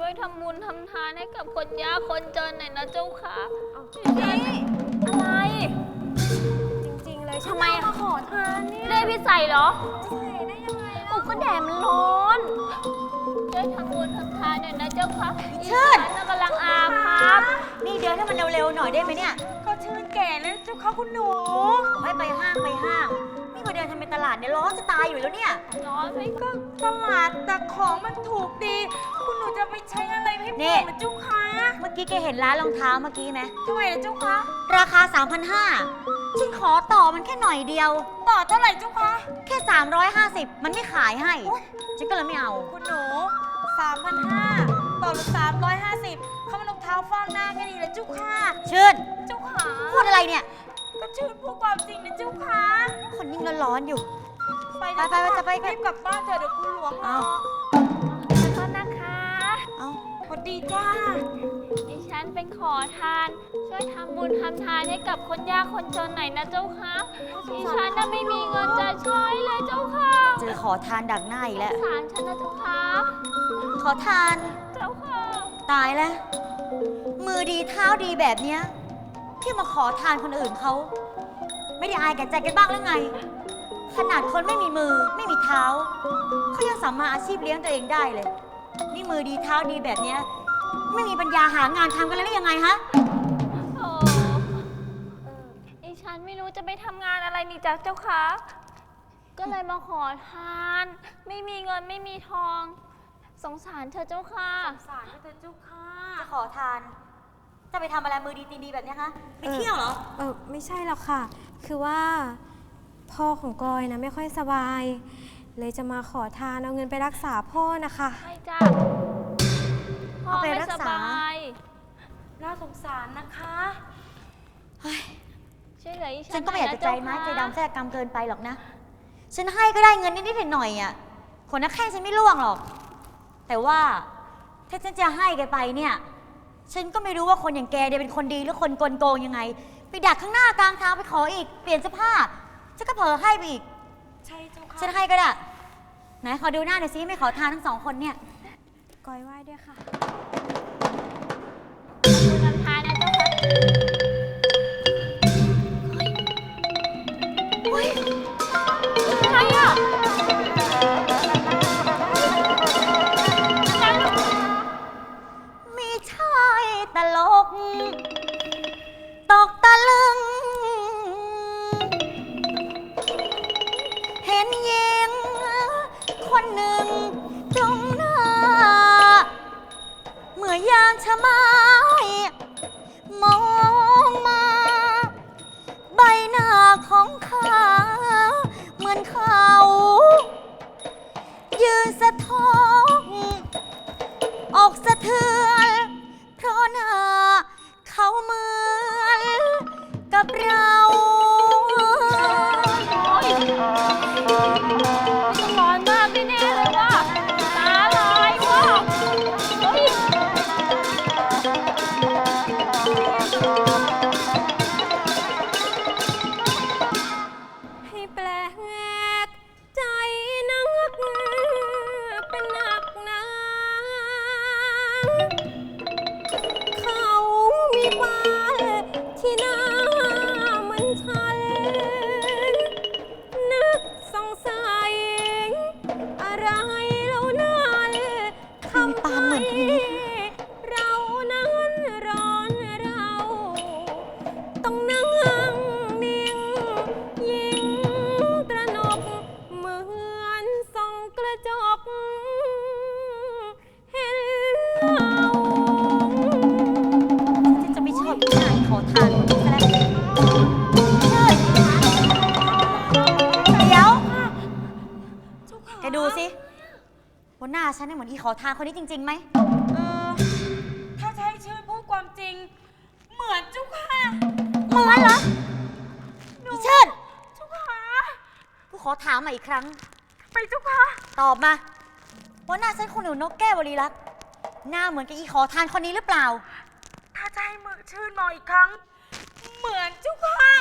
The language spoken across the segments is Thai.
ช่วยทำบุญทำทานให้กับคนยากคนจนหน่อยนะเจ้าค่ะ นี่อะไร จริงๆเลยทำไมอะ มาขอทานเนี่ยได้พี่ใส่เหรอใส่ได้ยังไงโอ้ก็แดดมันร้อน ช่วยทำบุญทำทานหน่อยนะเจ้าค่ะเชิดดิฉันน่ะกำลังอาภัพนี่เดินให้มันเร็วๆหน่อยได้ไหมเนี่ย ก็ชื่อแก่แล้วเจ้าค่ะคุณหนูให้ไปห้างไปห้าง นี่มาเดินทำเป็นตลาดเนี่ยร้อนจะตายอยู่แล้วเนี่ย ร้อนไหมก็ตลาดแต่ของมันถูกดีคุณ หนูจะไปใช้อะไรให้นี่พ่อมาเจ้าค่ะเมื่อกี้แกเห็นร้านรองเท้าเมื่อกี้ไหมทำไมนะเจ้าค่ะราคา 3,500ฉันขอต่อมันแค่หน่อยเดียว ต่อเท่าไหร่เจ้าค่ะแค่ 350 มันไม่ขายให้ฉันก็เลยไม่เอา คุณหนู3,500ต่อหรือ350เขามารองเท้าฟางหน้าแค่นี้เลยเจ้าค่ะชื่นเจ้าค่ะพูดอะไรเนี่ย ก็ชื่อพูดความจริงนะเจ้าค่ะคนยิ่งร้อนๆอยู่ ไปไปไปไปจะไปกันรีบกลับบ้านเถอะเดี๋ยวคุณหลวงรเอา สวัสดีจ้า ดิฉันเป็นขอทาน ช่วยทำบุญทำทานให้กับคนยากคนจนหน่อยนะเจ้าค่ะดิฉันน่ะไม่มีเงินจะใช้เลยเจ้าค่ะเจอขอทานดักหน้าอีกแล้ว สารฉันนะเจ้าค่ะขอทาน เจ้าค่ะตายแล้ว มือดีเท้าดีแบบเนี้ย ที่มาขอทานคนอื่นเขา ไม่ได้อายแก่ใจกันบ้างหรือไง ขนาดคนไม่มีมือไม่มีเท้าเขายังสามารถอาชีพเลี้ยงตัวเองได้เลย นี่มือดีเท้าดีแบบเนี้ยไม่มีปัญญาหางานทำกันเลยหรือยังไงฮะ โอ้ดิฉันไม่รู้จะไปทำงานอะไรนี่จ้ะเจ้าค่ะก็เลยมาขอทาน ไม่มีเงินไม่มีทอง สงสารเธอเจ้าค่ะสารเธอเจ้าค่ะจะขอทาน จะไปทำอะไรมือดีตีนดีแบบเนี้ยฮะไปเที่ยวเหรอ เออไม่ใช่หรอกค่ะ คือว่าพ่อของกอยนะไม่ค่อยสบาย เลยจะมาขอทานเอาเงินไปรักษาพ่อนะคะ ใช่จ้ะพ่อเอาไปไม่รักสษา บายน่าสงสารนะคะช่วยเหลือดิฉันฉันก็ไม่อยากจะใจหน่ไม้ยนะใจเจ้าดำค่ะแทรกกรรมเกินไปหรอกนะ ฉันให้ก็ได้เงินนิดๆหน่อยๆอะขนนักแข้งฉันไม่ล่วงหรอก แต่ว่าถ้าฉันจะให้แกไปเนี่ย ฉันก็ไม่รู้ว่าคนอย่างแกเนี่ยเป็นคนดีหรือคนกลโกงยังไง ไปดักข้างหน้า กลางทางไปขออีก เปลี่ยนเสื้อผ้าฉันก็เผลอให้ไปอีก ใช่เจ้าค่ะ ฉันให้ก็ได้ไหนขอดูหน้าหน่อยสิไม่ขอทานทั้งสองคนเนี่ยกอยไหว้ด้วยค่ะ คุณทำทานนะเจ้าค่ะ เขา ยืนสะท้อน อนอีขอทานคนนี้จริงๆไหม เออถ้าจะให้ชื่อพูดความจริง เหมือนเจ้าค่ะเหมือนเหรออีเชิญเจ้าค่ะกูขอถามมาอีกครั้ง ไปเจ้าค่ะตอบมาว่าหน้าฉันคนหนูนกแก้วบริรักษ์หน้าเหมือนกับอีขอทานคนนี้หรือเปล่า ถ้าจะให้มือชื่นมองอีกครั้ง เหมือนเจ้าค่ะ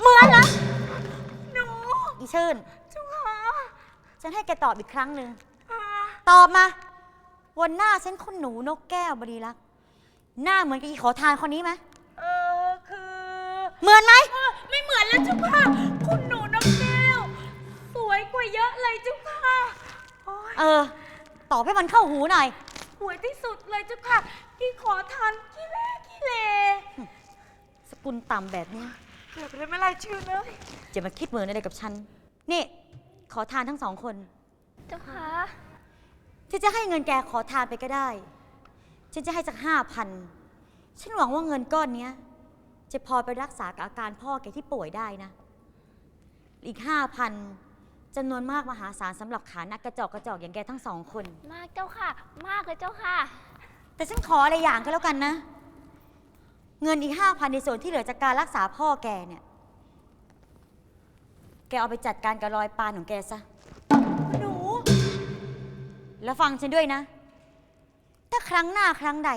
เหมือนเหรอ หนูอีเชิญเจ้าค่ะฉันให้แกตอบอีกครั้งหนึ่งอ่าตอบมา วันหน้าฉันคุณหนูนกแก้วบดีรักษ์หน้าเหมือนกับอีขอทานคนนี้ไหมเออคือเหมือนไหม เออไม่เหมือนแล้วเจ้าค่ะ คุณหนูนกแก้ว สวยกว่าเยอะเลยเจ้าค่ะโอ้ยเออ ตอบให้มันเข้าหูหน่อย สวยที่สุดเลยเจ้าค่ะที่ขอทานขี้เล่ขี้เลสกุลต่ำแบบเนี้ยเกือบเลยไม่ไรชื่อเลยจะมาคิดเหมือนอะไรกับฉัน นี่ ขอทานทั้งสองคน เจ้าค่ะ ที่จะให้เงินแกขอทานไปก็ได้ ฉันจะให้สักห้าพัน ฉันหวังว่าเงินก้อนเนี้ย จะพอไปรักษากับอาการพ่อแกที่ป่วยได้นะ อีกห้าพันจำนวนมากมหาศาลสำหรับขานักกระจอกกระจอกอย่างแกทั้งสองคน มากเจ้าค่ะ มากเลยเจ้าค่ะ แต่ฉันขออะไรอย่างก็แล้วกันนะ เงินอีกห้าพันในส่วนที่เหลือจากการรักษาพ่อแกเนี่ย แกเอาไปจัดการกับรอยปานของแกซะหนู แล้วฟังฉันด้วยนะ ถ้าครั้งหน้าครั้งใด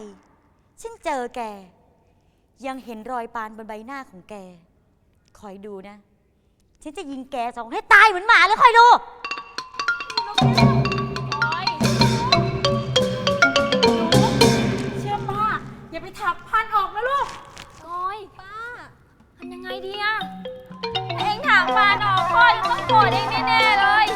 ฉันเจอแก ยังเห็นรอยปานบนใบหน้าของแก คอยดูนะ ฉันจะยิงแกสองให้ตายเหมือนหมาเลยคอยดู โอ้ยเชื่อป้า อย่าไปถักพันออกนะลูกกอยป้าทำยังไงดีอะเองถามปานออกพ่อยังต้องโกรธเองแน่ๆเลย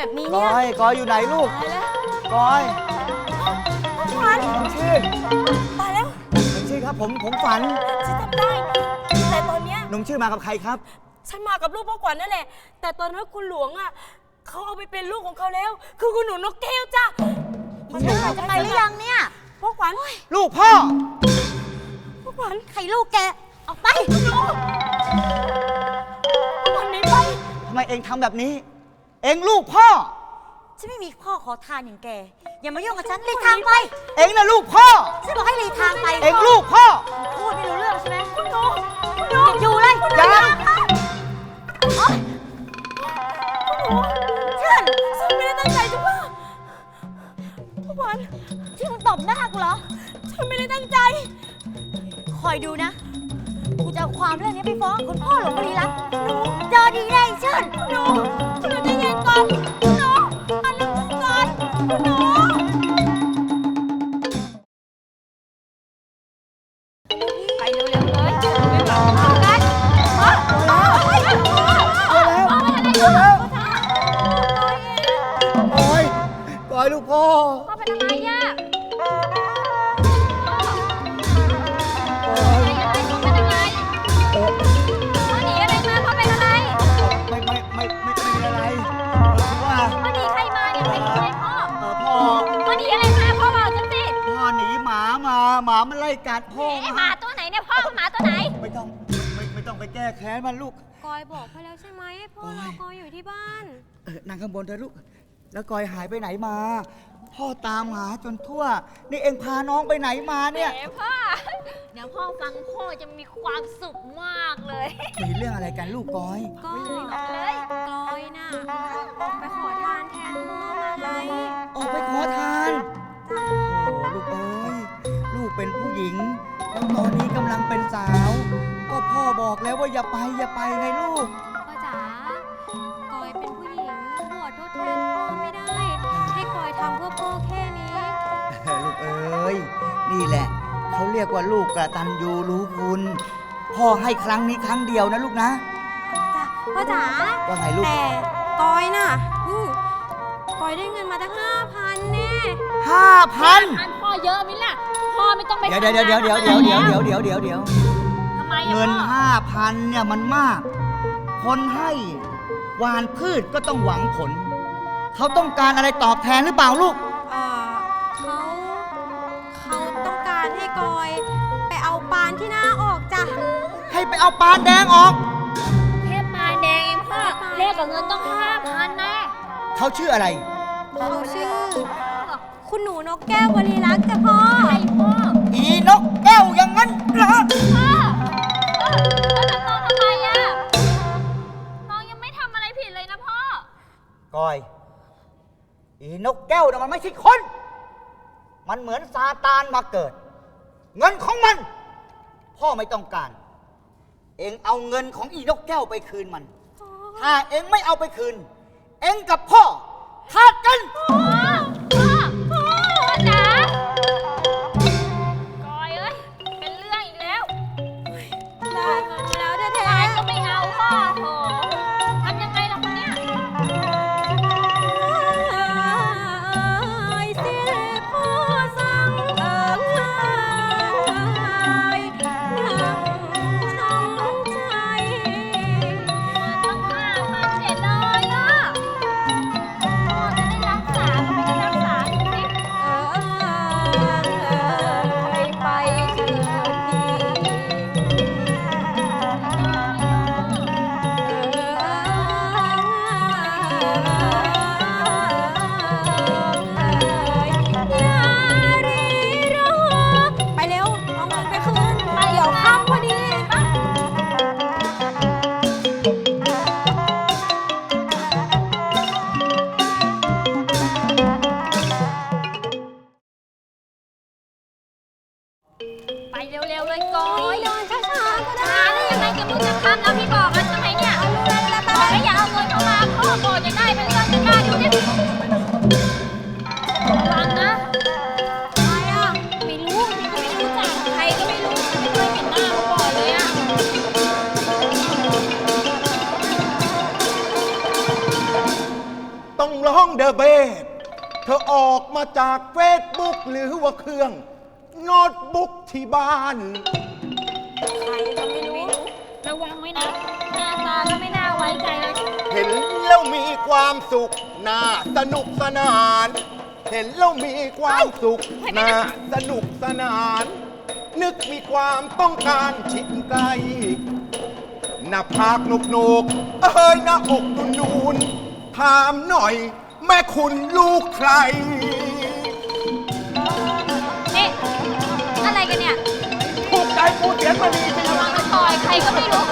แบบนี้กเนี่ยอยกอยอยู่ไหนลูกตายแล้วกอยขวัญน้องชื่นตายแล้วน้องชื่นครับ ผมผมฝันฉันจำได้ แต่ตอนเนี้ยน้องชื่นมากับใครครับ ฉันมากับลูกพ่อขวัญนั่นแหละ แต่ตอนนั้นคุณหลวงอะเขาเอาไปเป็นลูกของเขาแล้ว คือคุณหนูนกแก้วจ้ะมันจะจะไปหรือยังเนี่ย พ่อขวัญลูกพ่อ พ่อขวัญใครลูกแก ออกไปพ่อขวัญหนีไป ทำไมเองทำแบบนี้ เองลูกพ่อ ฉันไม่มีพ่อขอทานอย่างแก อย่ามายุ่งกับฉันหลีกทางไปเองน่ะลูกพ่อ ฉันบอกให้หลีกทางไปเองลูกพ่อ พูดไม่รู้เรื่องใช่ไหมคุณหนูคุณหนูอยู่เลยยังโอ๊ยเชื่อนฉันไม่ได้ตั้งใจจ้ะพ่อพ่อขวัญที่มึงตบหน้ากูเหรอ ฉันไม่ได้ตั้งใจ คอยดูนะ กูจะเอาความเรื่องนี้ไปฟ้องคุณพ่อหลวงบรีรักษ์เจอดีแน่เชิญหนูคุณหนูใจเย็นก่อน Não! กอยหายไปไหนมา พ่อตามหาจนทั่ว นี่เองพาน้องไปไหนมาเนี่ยเอ๋พ่อ เดี๋ยวพ่อฟังพ่อจะมีความสุขมากเลยมีเรื่องอะไรกันลูกกอย ก็เลยกอยน่ะไปขอทานแทนพ่อมาไงออกไปขอทานโอ้ลูกเอ้ย ลูกเป็นผู้หญิง แล้วตอนนี้กำลังเป็นสาว ก็พ่อบอกแล้วว่าอย่าไปอย่าไปไงลูกพ่อจ๋าก กอยทำเพื่อพ่อแค่นี้ลูกเอ้ย นี่แหละ เขาเรียกว่าลูกกระตันยูรู้คุณ พ่อให้ครั้งนี้ครั้งเดียวนะลูกนะ จ้ะพ่อจ๋าว่าไงลูก แต่กอยน่ะอืมกอยได้เงินมาตั้งห้าพันแน่ห้าพันอันพ่อเยอะไหมล่ะ พ่อไม่ต้องไปเดี๋ยวเดี๋ยวเดี๋ยวเดี๋ยวเดี๋ยวเดี๋ยวเดี๋ยวเดี๋ยวเดี๋ยวเดี๋ยวทำไมอะเงินพ่อห้าพันเนี่ยมันมาก คนให้หวานพืชก็ต้องหวังผล เขาต้องการอะไรตอบแทนหรือเปล่าลูก เอ่อเขาเขาต้องการให้กอย ไปเอาปานที่หน้าออกจ้ะ ให้ไปเอาปานแดงออก แค่ปลายแดงเองพ่อเลขกับเงินต้องห้าพันแน่เขาชื่ออะไร เขาชื่อ คุณหนูนกแก้วบริรักษ์จ้ะพ่อใครพ่ออีนกแก้วอย่างนั้นเหรอ พ่อเออแล้วทำน้องทำไมอะน้องยังไม่ทำอะไรผิดเลยนะพ่อ ก้อย อีนกแก้วน่ะมันไม่ใช่คน มันเหมือนซาตานมาเกิด เงินของมัน พ่อไม่ต้องการ เองเอาเงินของอีนกแก้วไปคืนมัน ถ้าเองไม่เอาไปคืน เองกับพ่อขาดกัน พ่อพ่อ องร้องเดอะเบสเธอออกมาจากเฟซบุ๊กหรือว่าเครื่องโน้ตบุ๊กที่บ้าน ใครก็ไม่รู้ ระวังไว้นะ หน้าตาก็ไม่น่าไว้ใจเลยเห็นแล้วมีความสุขน่าสนุกสนาน เห็นแล้วมีความสุขน่าสนุกสนาน นึกมีความต้องการชิดใกล้หน้าผากหนุกหนุกๆเอ้ยหน้าอกนูนนูนๆถามหน่อย แม่คุณลูกใคร นี่อะไรกันเนี่ย ถูกใจกูเสียงมาดีจริง ระวังนะต่อย ใครก็ไม่รู้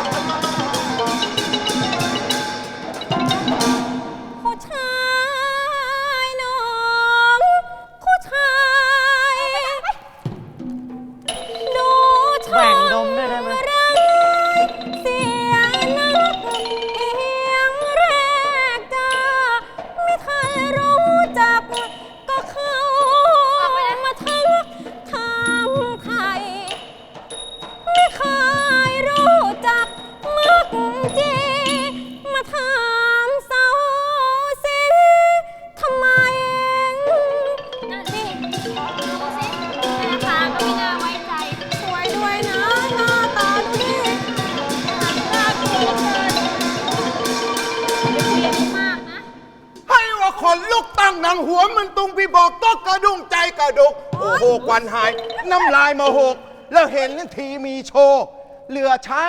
คนลุกตั้งหนังหัวมันตุงพี่บอกก็กระดุงใจกระดุก โอ้โหควันหาย น้ำลายมาหก แล้วเห็นทีมีโชว์เหลือใช้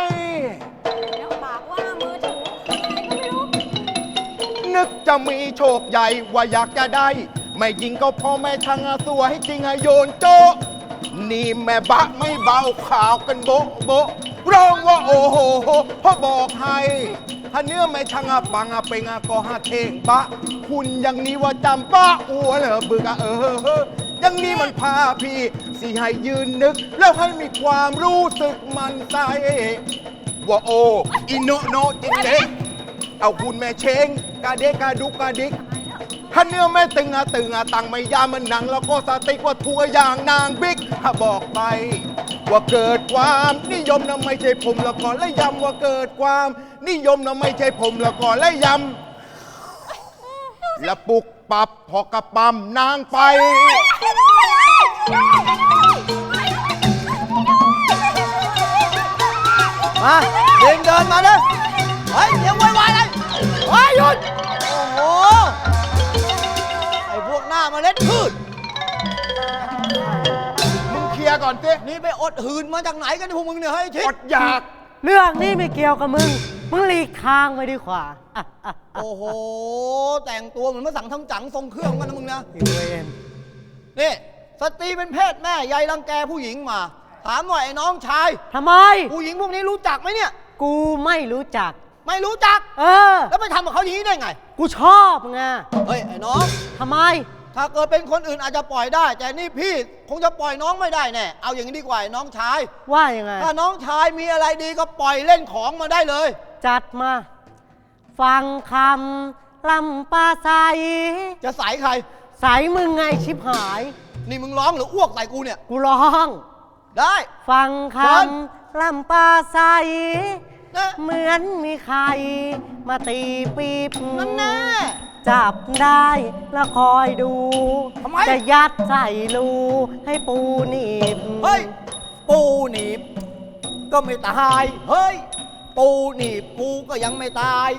แล้วปากว่ามือถือใครก็ไม่รู้ นึกจะมีโชคใหญ่ว่าอยากจะได้ ไม่ยิงก็พอแม่ช่างอสวยจริงอะโยนโจนี่แม่บะไม่เบาข่าวกันโบะโบะร้องว่าโอ้โหพ่อบอกให้ ถ้าเนื้อแม่ช่างอะปังอะเป็นอะก็หาเทงบะคุณอย่างนี้ว่าจำป้าอัวเหรอบึกอะเอออยังนี้มันพาพี่สิให้ยืนนึก แล้วให้มีความรู้สึกมันใจว่าโออิโนโนจิเดเอาคุณแม่เชงกาเดกกาดุกกาดิกถ้าเนื้อแม่ตึงอะตึงอะตังไม่ยามันหนัง แล้วก็สติกว่าทัวอย่างนางบิ๊กถ้าบอกไป ว่าเกิดความนิยมนะไม่ใช่ผมแล้วก็และย้ำว่าเกิดความ นิยมนะไม่ใช่ผมแล้วก็และย้ำและปุกปับพอกระปั๊มนางไป มาเดินเดินมาเลยเฮ้ยเดี๋ยววายวายเลยเฮ้ยหยุด โอ้โห ไอ้พวกหน้ามาเล็ดพืช อนสินี่ไปอดหืนมาจากไหนกันพวกมึงเนี่ยเฮ้ยชิดอดอยาก เรื่องนี้ไม่เกี่ยวกับมึง มึงหลีกทางไปดีกว่าอะอะอะโอ้โห แต่งตัวเหมือนมาสั่งทำจังทรงเครื่องมันนะมึงนะอีเวนนี่สตรีเป็นเพศแม่ยายรังแกผู้หญิงมา ถามหน่อยไอ้น้องชาย ทำไม ผู้หญิงพวกนี้รู้จักไหมเนี่ย กูไม่รู้จัก ไม่รู้จัก เออ แล้วไปทำกับเขาอย่างนี้ได้ไง กูชอบไง เฮ้ยไอ้น้อง ทำไม ถ้าเกิดเป็นคนอื่นอาจจะปล่อยได้ แต่นี่พี่คงจะปล่อยน้องไม่ได้แน่ เอาอย่างนี้ดีกว่าไอ้น้องชาย ว่ายังไง ถ้าน้องชายมีอะไรดีก็ปล่อยเล่นของมาได้เลย จัดมา ฟังคำลำปาใสจะใส่ใคร ใสมึงไงชิบหาย นี่มึงร้องหรืออ้วกใส่กูเนี่ย กูร้อง ได้ ฟังคเชิญำลำปาใสนะเหมือนมีใครมาตีปีบนั่นแน่ จับได้แล้วคอยดู ทำไม จะยัดใส่รูให้ปูหนีบเฮ้ย ปูหนีบ ก็ไม่ตาย เฮ้ย ปูหนีบกูก็ยังไม่ตาย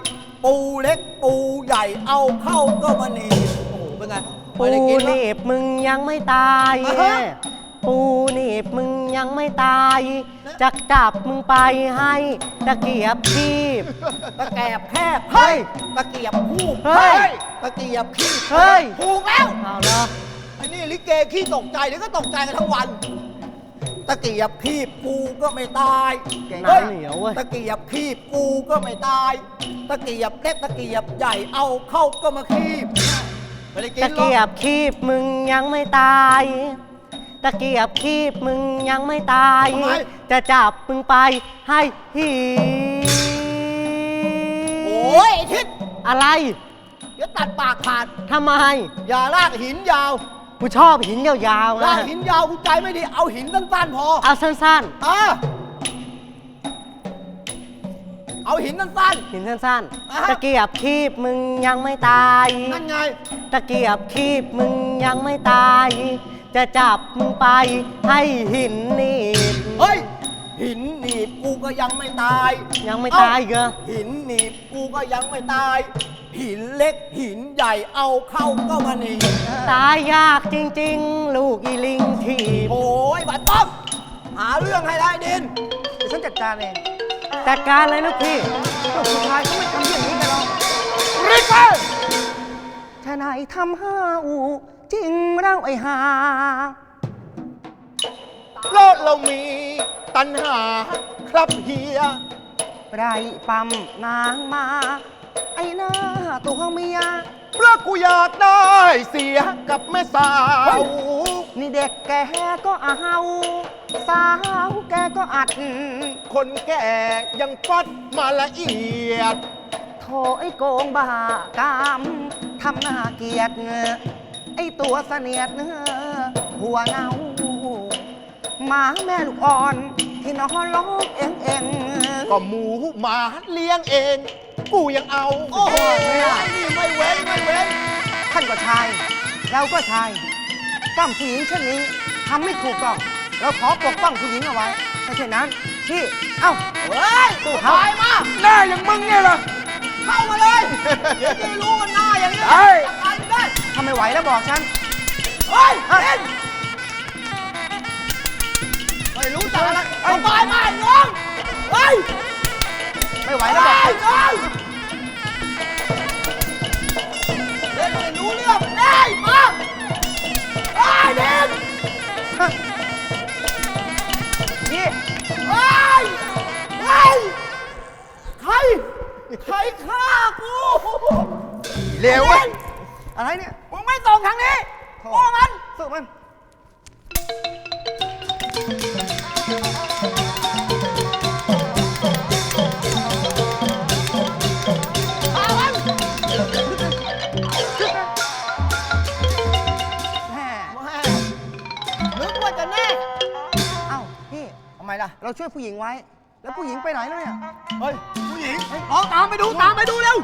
ปูเล็กปูใหญ่เอาเข้าก็มาหนีบโอ้โหเป็นไงปูไม่ได้กินหหรอนีบมึงยังไม่ตายอ่าฮะ ปูหนีบมึงยังไม่ตาย จะจับมึงไปให้ตะเกียบทีบ ตะแกบแคบเฮ้ยตะเกียบคู่เฮ้ย ตะเกียบขี้เฮ้ย ถูกแล้วเอาละไอ้นี่ลิเกขี้ตกใจเดี๋ยวก็ตกใจกันทั้งวัน ตะเกียบคีบกูก็ไม่ตายหนาเหนียวเว้ยตะเกียบคีบกูก็ไม่ตาย ตะเกียบเล็กตะเกียบใหญ่เอาเข้าก็มาคีบไม่ได้กินตะหรเกียอกบคีบมึงยังไม่ตาย ตะเกียบคีบมึงยังไม่ตายจะจับมึงไปให้หีโอ้ยไอ้ทิศอะไรเดี๋ยวตัดปากขาด ทำไมอย่าลากหินยาว กูชอบหินยาวๆลานะกหินยาวกูใจไม่ดี เอาหินสั้นๆพอเอาสั้นอะเอาหินสั้น ๆ หินสั้นอ่าฮะ ๆ ตะเกียบคีบมึงยังไม่ตาย ๆ นั่นไง ตะเกียบคีบมึงยังไม่ตาย จะจับมึงไปให้หินหนี่ เฮ้ย หินหนีบกูก็ยังไม่ตายยังไม่ตายอีกเหรอหินหนีบกูก็ยังไม่ตาย หินเล็กหินใหญ่เอาเข้าก็มาหนีบตายยากจริงๆ ลูกอีลิงทีบโอ้ยบัตรต้อมหาเรื่องให้ได้ดิน เดี๋ยวฉันจัดการเองจัดการเลยลูกพี่ก็ผู้ชายเขาไม่ทำอย่างนี้กันหรอกริกเกอร์ชะไหนทำห้าว จริงเราไอ้หาเพราะเรามีตัณหาครับเฮีย ไรปั๊มนางมา ไอ้หน้าตัวเมีย เพราะกูอยากได้เสียกับแม่สาว นี่เด็กแกก็เอา สาวแกก็อัด คนแก่ยังฟัดมาละเอียด โถไอ้โกงบ้ากามทำหน้าเกลียดไอ้ ตัวเสนียดหัวเนาหมาแม่ลูกอ่อน ที่นอนร้องเองเองก็หมูหมาเลี้ยงเอง กูยังเอา โอ้โหนี่ไม่เว้นไม่เว้น ท่านก็ชาย เราก็ชายป้อมผู้หญิงเช่นนี้ทำไม่ถูกต้อง เราขอปกป้องผู้หญิงเอาไว้ไม่เช่นนั้นพี่เอ้าเฮ้ยสู้สเขาบายมากหน้าอย่างมึงเนี่ยเหรอเข้ามาเลยเดี๋ยวจะรู้กันหน้าอย่างนี้เฮ้ยจัดการได้ทำไม่ไหวแล้วบอกฉัน เฮ้ยเล่นไม่รู้จักอะไรสบายมากน้องเฮ้ยไม่ไหวแล้วบอกเฮ้ยน้องเล่นไม่รู้เรื่องได้มาไอ้ยเด่นพี่เฮ้ยเฮ้ยใคร ใครฆ่ากู เร็วเว้ยอะไรเนี่ยมึง ไม่ส่งทางนี้โอ้มัน สู้มันฆ่ามันแม่แม่นึกว่าจะแน่ เอ้าพี่ทำไมล่ะ เราช่วยผู้หญิงไว้ แล้วผู้หญิงไปไหนแล้วเนี่ย เฮ้ย ผู้หญิงน้องตามไปดู ตามไปดูเร็ว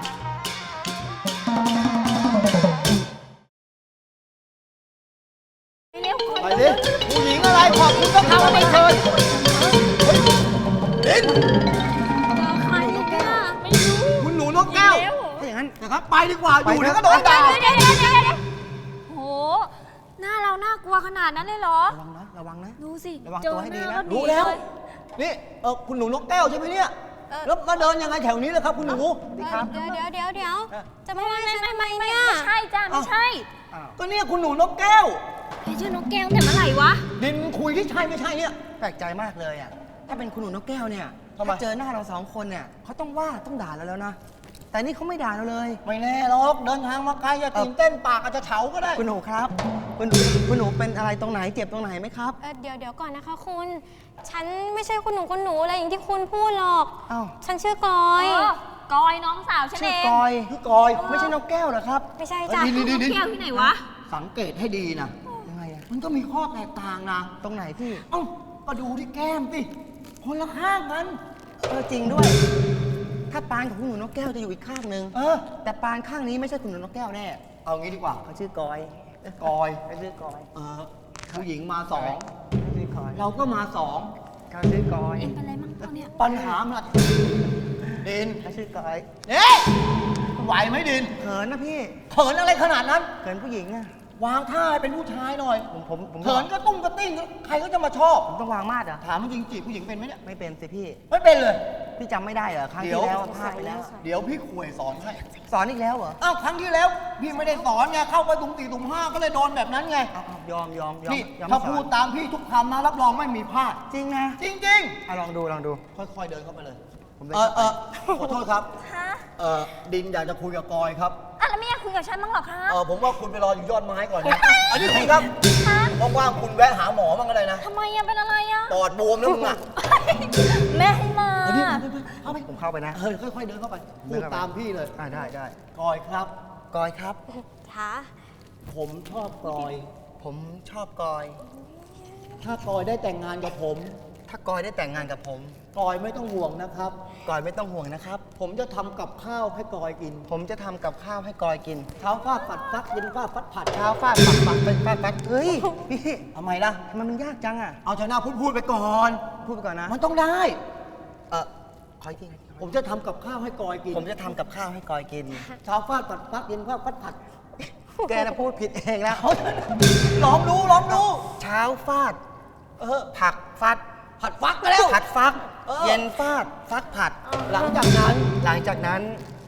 นั้นนะครับไปดีกว่าไปอยู่เถเดี๋ยอะวก็โดนด่าเดี๋ยวเดี๋ยวเดี๋ยวเดี๋ยวเดี๋ยวโห หน้าเราน่ากลัวขนาดนั้นเลยเหรอ ระวังนะระวังนะ ดูสิระวังเจอตัวให้ดีหนะน้าก็รู้แล้วเยนี่เออคุณหนูนกแก้วใช่ไหมเนี่ย เออ แล้วมาเดินยังไงแถวนี้เลยครับคุณหนูเดี๋ยวเดี๋ยวเดี๋ยวจะไม่ไม่ให้ไม่ฉันไม่ทำไมไม่ไม่เนี่ยไม่ใช่จ้าไม่ใช่ก็เนี่ยคุณหนูนกแก้ว ไอ้ชื่อนกแก้วแต่เมื่อไหร่วะ ดินคุยที่ใช่ไม่ใช่เนี่ย แปลกใจมากเลยอะ ถ้าเป็นคุณหนูนกแก้วเนี่ยทำไม ถ้าเจอหน้าเราสองคนเนี่ยเขาต้องว่าต้องด่าเราแล้วนะ แต่นี่เขาไม่ด่าเราเลย ไม่แน่หรอกเดินทางมาไกลอย่าตื่นเต้นปากอาจจะเฉาก็ได้ คุณหนูครับ คุณหนูคุณหนูเป็นอะไรตรงไหนเจ็บตรงไหนไหมครับ เอ่อเดี๋ยวเดี๋ยวก่อนนะคะคุณ ฉันไม่ใช่คุณหนูคุณหนูอะไรอย่างที่คุณพูดหรอก อ้าว ฉันชื่อกอยเออกอยน้องสาวฉันชื่เอองกอย คือกอยไม่ใช่นกแก้วเหรอครับ ไม่ใช่จ้ะเอ้ยนี่นี่นี่แก้วที่ไหนวะ สังเกตให้ดีนะยังไงอะมันก็มีข้อแตกต่างนะ ตรงไหนพี่ เอ้าก็ดูที่แก้มสิคนละข้างกัน เออจริงด้วย ถ้าปานของคุณหนูนกแก้วจะอยู่อีกข้างหนึ่งเออ แต่ปานข้างนี้ไม่ใช่คุณหนูนกแก้วแน่เอางี้ดีกว่าเขาชื่อกอยกอยเขาชื่อกอยเออผู้หญิงมาสองเขาชื่อกอยเราก็มาสองเขาชื่อกอย เอ็งเป็นอะไรมั่งตัวเนี่ยปัญหามันดินเขาชื่อกอยเอ๊ะไหวไหมดินเขินนะพี่เขินอะไรขนาดนั้นเขินผู้หญิงอะ วางท่าให้เป็นผู้ชายหน่อยผมผมผมเขินก็ตุ้งกระติ้งใครก็จะมาชอบ ผมต้องวางมาดเหรอถามจริงจีบผู้หญิงเป็นไหมเนี่ยไม่เป็นสิพี่ ไม่เป็นเลย พี่จำไม่ได้เหรอครั้งเดี๋ที่ยวแล้วพลาดไปแล้ว เดี๋ยวพี่ขวยสอนให้สอนอีกแล้วเหรออ้าวครั้งที่แล้ว พี่ไม่ได้สอนไงเข้าไปตุ่มตีตุ่มห้าก็เลยโดนแบบนั้นไงเอาเอายอมยอมยอมนี่ยอมถ้าไม่สอนพูดตามพี่ทุกคำนะรับรองไม่มีพลาด จริงนะจริงเอาลองดูลองดู ๆ ค่อยๆเดินเข้าไปเลยผมเดินเออเออขอโทษครับ ฮะเออดินอยากจะคุยกับกอยครับอ่ะแล้วไม่อยากคุยกับฉันบ้างเหรอคะเออผมว่าคุณไปรออยู่ยอดไม้ก่อนนะอันนี้คุณครับฮะว่างๆคุณแวะหาหมอบ้างก็ได้นะทำไมยังเป็นอะไรอะปอดบวมแล้วมึงอะแม่ให้มาเอาดิเข้าไปผมเข้าไปนะเออค่อยๆเดินเข้าไปเดิพูนดเข้าไปตามพี่เลยอ่าได้ได้กอยครับกอยครับค่ะผมชอบกอย ผมชอบกอย ถ้ากอยได้แต่งงานกับผม ถ้ากอยได้แต่งงานกับผม กอยไม่ต้องห่วงนะครับ กอยไม่ต้องห่วงนะครับ ผมจะทำกับข้าวให้กอยกินผมจะทำกับข้าวให้กอยกินเช้าฟาดผัดฟักเย็นฟาดฟัดผัดเช้าฟาดปักปักเป็นฟาดปักเฮ้ยพี่ทำไมล่ะ ทำไมมันยากจังอะ เอาชนะพูดพูดๆไปก่อน พูดไปก่อนนะ มันต้องได้ เออขออีกทีผมจะทำกับข้าวให้กอยกินผมจะทำกับข้าวให้กอยกิน เช้าฟาดผัดฟักเย็นฟาดฟัดผัดแกน่ะพูดผิดเองแล้วลองดูลองดูเช้าฟาด เออผักฟัดผัดฟักก็แล้วผัดฟัก เออ เย็นฟาดฟักผัด หลังจากนั้นหลังจากนั้น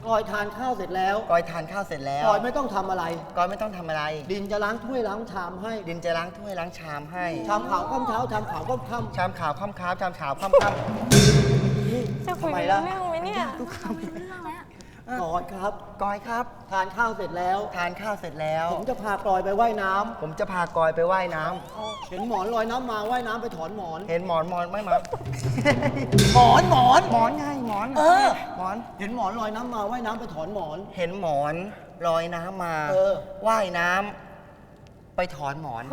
กอยทานข้าวเสร็จแล้วกอยทานข้าวเสร็จแล้วกอยไม่ต้องทำอะไร กอยไม่ต้องทำอะไร ดินจะล้างถ้วยล้างชามให้ดินจะล้างถ้วยล้างชามให้ ชามขาวข้ามเช้าชามขาวข้ามค่ชามขาวข้ามขาวชามขาวข้ามข้ามจะคุยทำไมกัล่ะนเรื่องไหมเนี่ย ทุกคำ กอยครับำกอยครับ ทานข้าวเสร็จแล้ว ทานข้าวเสร็จแล้ว ผมจะพากอยไปว่ายน้ำผมจะพากอยไปว่ายน้ำเห็นหมอนลอยน้ำมาว่ายน้ำไปถอนหมอน เห็นหมอนหมอนไม่มา หมอนหมอน หมอนไงหมอนเออ หมอน เห็นหมอนลอยน้ำมาว่ายน้ำไปถอนหมอน เห็นหมอนลอยน้ำมาเออ ว่ายน้ำไปถอนหมอน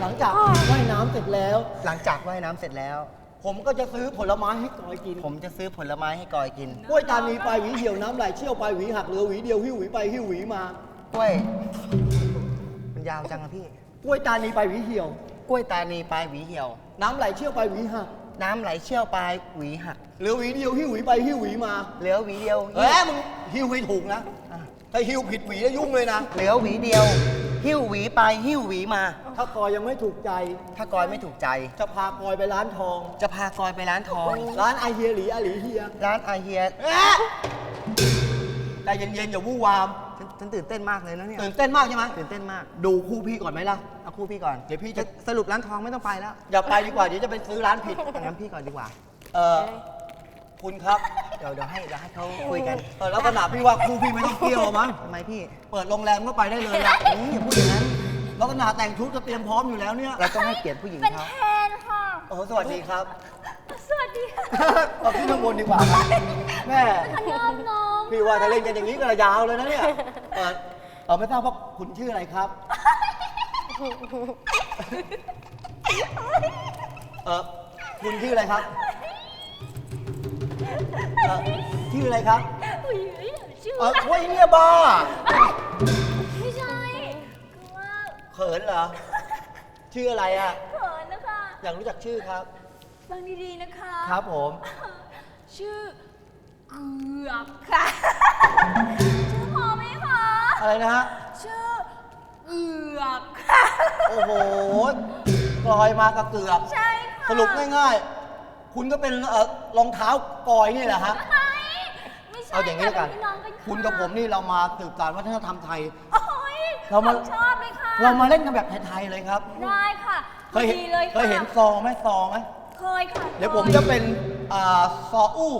หลังจากว่ายน้ำเสร็จแล้ว หลังจากว่ายน้ำเสร็จแล้ว ผมก็จะซื้อผลไม้ให้กอยกินผมจะซื้อผลไม้ให้กอยกิน กล้วยตานีไปหวีเหี่ยวน้ำไหลเชี่ยวไปหวีหักเหลือหวีเดียวหิ้วหวีไปหิ้วหวีมากล้วย มันยาวจังอะพี่ กล้วยตานีไปหวีเหี่ยว กล้วยตานีปลายหวีเหี่ยว น้ำไหลเชี่ยวไปหวีหักน้ำไหลเชี่ยวปลายหวีหัก เหลือหวีเดียวหิ้วหวีไปหิ้วหวีมาเหลือหวีเดียวเอ้ยมึงหิ้วให้ถูกนะ อะถ้าหิ้วผิดหวีแล้วยุ่งเลยนะ เหลือหวีเดียว หิ้วหวีไปหิ้วหวีมา ถ้ากอยยังไม่ถูกใจ ถ้ากอยไม่ถูกใจ จะพากอยไปร้านทอง จะพากอยไปร้านทอง ร้านไอเฮียหลีอาหลีเฮีย ร้านอาเฮียเอ๊ะใจเย็นๆอย่าวู่วามฉันฉันตื่นเต้นมากเลยนะเนี่ย ตื่นเต้นมากใช่ไหมตื่นเต้นมาก ดูคู่พี่ก่อนไหมล่ะ เอาคู่พี่ก่อน เดี๋ยวพี่จะสรุปร้านทองไม่ต้องไปแล้ว อย่าไปดีกว่าเดี๋ยวจะไปซื้อร้านผิดงั้นพี่ก่อนดีกว่า เออ คุณครับ เดี๋ยวเดี๋ยวให้เดี๋ยวให้เขาคุยกัน เออแล้วขนาดพี่ว่าคู่พี่ไม่ต้องเที่ยวหรอกมั้ง ทำไมพี่เปิดโรงแรมก็ไปได้เลยนะอืมอย่าพูดอย่างนั้น แล้วขนาดแต่งชุดก็เตรียมพร้อมอยู่แล้วเนี่ย เราต้องให้เกียรติผู้หญิงเป็นเขาแทนค่ะโอ้สวัสดีครับสวัสดีค่ะเอาขึ้นข้างบนดีกว่าครับแม่ขนมน้องพี่ว่าถ้าเล่นกันอย่างนี้ก็ระยาวเลยนะเนี่ย เออเออไม่ทราบว่าคุณชื่ออะไรครับ เออคุณชื่ออะไรครับ เออชื่ออะไรครับอุ้ยชื่อเออโอ้ยเนี่ยบ้าไม่ใช่คือว่าเขินเหรอ ชื่ออะไรอะ เขินนะคะอยากรู้จักชื่อครับ ฟังดีๆนะคะ ครับผม ชื่อเกือบค่ะ ชื่อพอไหมคะ อะไรนะฮะ ชื่อเกือบค่ะ โอ้โหกลอยมากับเกือบ ใช่ค่ะสรุปง่ายๆ คุณก็เป็นเอ่อรองเท้ากอยนี่แหละฮะไม่ไม่ใช่เอาอย่างนี้แล้วกันค่ะเป็พี่น้องกัน คุณกับผมนี่เรามาสืบสานวัฒนธรรมไทย โอ้ยเรามาผชอบเลยค่ะเรามาเล่นกันแบบไทยๆเลยครับ ได้ค่ะเคยเห็นดีเลยเคยเห็นค่ะซองไหมซองไหมเคยค่ะเดี๋ยวผมคจะเป็นอ่าซออู้